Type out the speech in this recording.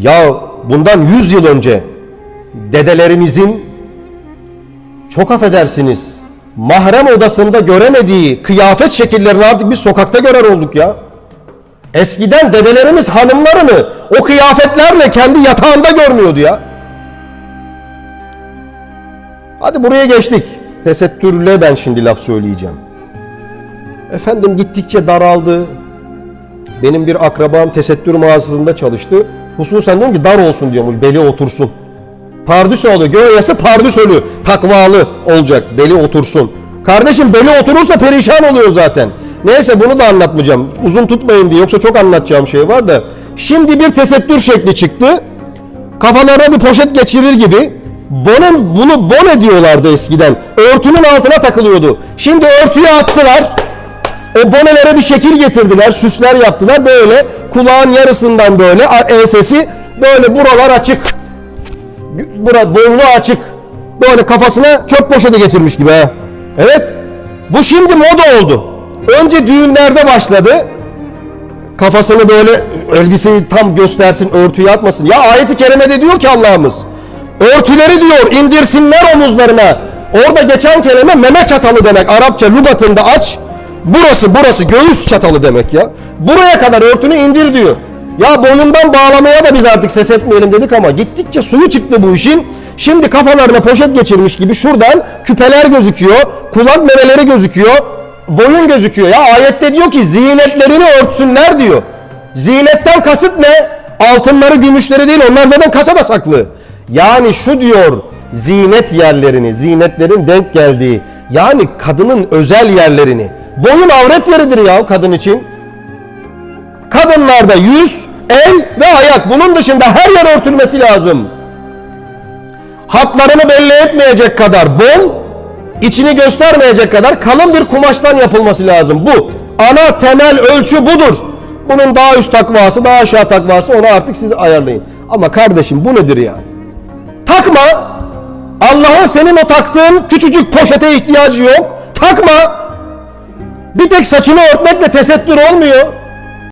Ya bundan 100 yıl önce dedelerimizin çok affedersiniz mahrem odasında göremediği kıyafet şekillerini artık biz sokakta görer olduk ya. Eskiden dedelerimiz hanımlarını o kıyafetlerle kendi yatağında görmüyordu ya. Hadi buraya geçtik. Tesettürle ben şimdi laf söyleyeceğim. Efendim gittikçe daraldı. Benim bir akrabam tesettür mağazasında çalıştı. Hususen diyorum ki dar olsun diyormuş, beli otursun. Pardüs oluyor. Göğesi pardüsölü, takvalı olacak, beli otursun. Kardeşim beli oturursa perişan oluyor zaten. Neyse bunu da anlatmayacağım. Uzun tutmayın diye yoksa çok anlatacağım şey var da. Şimdi bir tesettür şekli çıktı. Kafalarına bir poşet geçirir gibi. Bunun, bunu bone diyorlardı eskiden. Örtünün altına takılıyordu. Şimdi örtüyü attılar. O bonelere bir şekil getirdiler, süsler yaptılar. Böyle kulağın yarısından böyle ensesi böyle buralar açık. Bura boynu açık. Böyle kafasına çöp poşeti geçirmiş gibi ha. Evet. Bu şimdi moda oldu. Önce düğünlerde başladı. Kafasını böyle elbiseyi tam göstersin, örtüyü atmasın. Ya ayeti kerimede diyor ki Allah'ımız. Örtüleri diyor indirsinler omuzlarına. Orada geçen kelime meme çatalı demek. Arapça lügatında aç. Burası burası göğüs çatalı demek ya. Buraya kadar örtünü indir diyor. Ya boynundan bağlamaya da biz artık ses etmeyelim dedik ama gittikçe suyu çıktı bu işin. Şimdi kafalarına poşet geçirmiş gibi şuradan küpeler gözüküyor, kulak memeleri gözüküyor, boyun gözüküyor. Ya ayette diyor ki zinetlerini örtsünler diyor. Zinetten kasıt ne? Altınları, gümüşleri değil onlar zaten kasada saklı. Yani şu diyor zinet yerlerini, zinetlerin denk geldiği yani kadının özel yerlerini. Boyun avret yeridir ya kadın için. Kadınlarda yüz, el ve ayak. Bunun dışında her yer örtülmesi lazım. Hatlarını belli etmeyecek kadar bol, içini göstermeyecek kadar kalın bir kumaştan yapılması lazım. Bu ana temel ölçü budur. Bunun daha üst takvası, daha aşağı takvası onu artık siz ayarlayın. Ama kardeşim bu nedir ya? Takma. Allah'ın senin o taktığın küçücük poşete ihtiyacı yok. Takma. Bir tek saçını örtmekle tesettür olmuyor.